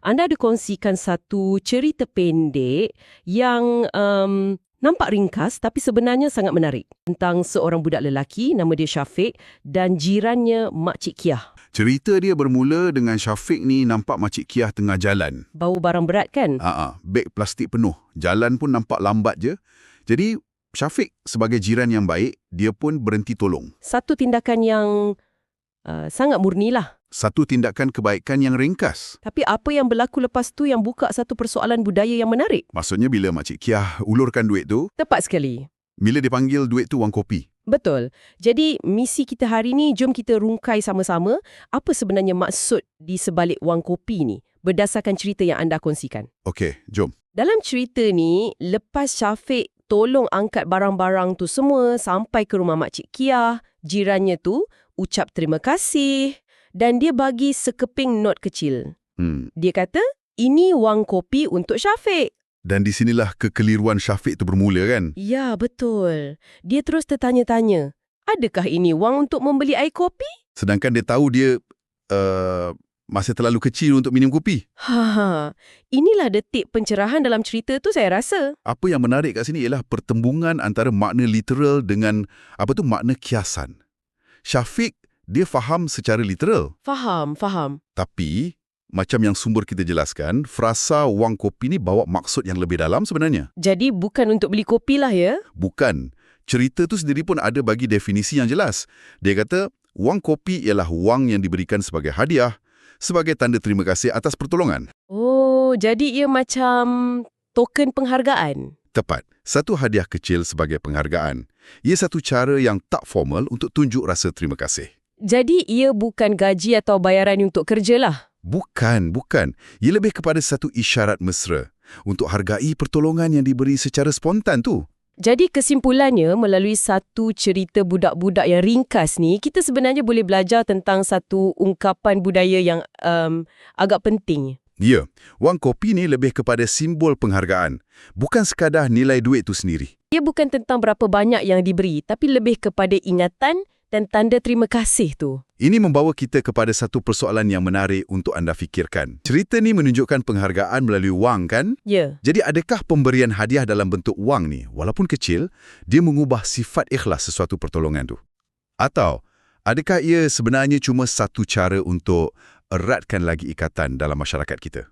anda ada kongsikan satu cerita pendek yang um, nampak ringkas tapi sebenarnya sangat menarik tentang seorang budak lelaki nama dia Syafiq dan jirannya Makcik Kiah. Cerita dia bermula dengan Syafiq ni nampak Makcik Kiah tengah jalan. Bawa barang berat kan? Ha beg plastik penuh. Jalan pun nampak lambat je. Jadi Syafiq sebagai jiran yang baik, dia pun berhenti tolong. Satu tindakan yang uh, sangat murni lah. Satu tindakan kebaikan yang ringkas. Tapi apa yang berlaku lepas tu yang buka satu persoalan budaya yang menarik? Maksudnya bila Makcik Kiah ulurkan duit tu, Tepat sekali. bila dipanggil duit tu wang kopi. Betul. Jadi misi kita hari ni jom kita rungkai sama-sama apa sebenarnya maksud di sebalik wang kopi ni berdasarkan cerita yang anda kongsikan. Okey, jom. Dalam cerita ni, lepas Syafiq tolong angkat barang-barang tu semua sampai ke rumah Makcik Kiah, jirannya tu ucap terima kasih dan dia bagi sekeping not kecil. Hmm. Dia kata, ini wang kopi untuk Syafiq. Dan di sinilah kekeliruan Syafiq tu bermula kan? Ya, betul. Dia terus tertanya-tanya, adakah ini wang untuk membeli air kopi? Sedangkan dia tahu dia uh, masih terlalu kecil untuk minum kopi. Ha, inilah detik pencerahan dalam cerita tu saya rasa. Apa yang menarik kat sini ialah pertembungan antara makna literal dengan apa tu makna kiasan. Syafiq dia faham secara literal, Faham, faham. tapi macam yang sumber kita jelaskan, frasa wang kopi ni bawa maksud yang lebih dalam sebenarnya. Jadi bukan untuk beli kopi lah ya? Bukan. Cerita tu sendiri pun ada bagi definisi yang jelas. Dia kata, wang kopi ialah wang yang diberikan sebagai hadiah, sebagai tanda terima kasih atas pertolongan. Oh, jadi ia macam token penghargaan. Tepat, satu hadiah kecil sebagai penghargaan. Ia satu cara yang tak formal untuk tunjuk rasa terima kasih. Jadi ia bukan gaji atau bayaran untuk kerja lah. Bukan, bukan. Ia lebih kepada satu isyarat mesra untuk hargai pertolongan yang diberi secara spontan tu. Jadi kesimpulannya melalui satu cerita budak-budak yang ringkas ni, kita sebenarnya boleh belajar tentang satu ungkapan budaya yang um, agak penting. Ya, wang kopi ni lebih kepada simbol penghargaan, bukan sekadar nilai duit tu sendiri. Ia bukan tentang berapa banyak yang diberi, tapi lebih kepada ingatan dan tanda terima kasih tu. Ini membawa kita kepada satu persoalan yang menarik untuk anda fikirkan. Cerita ni menunjukkan penghargaan melalui wang kan? Ya, Jadi adakah pemberian hadiah dalam bentuk wang ni, walaupun kecil, dia mengubah sifat ikhlas sesuatu pertolongan tu? Atau adakah ia sebenarnya cuma satu cara untuk eratkan lagi ikatan dalam masyarakat kita?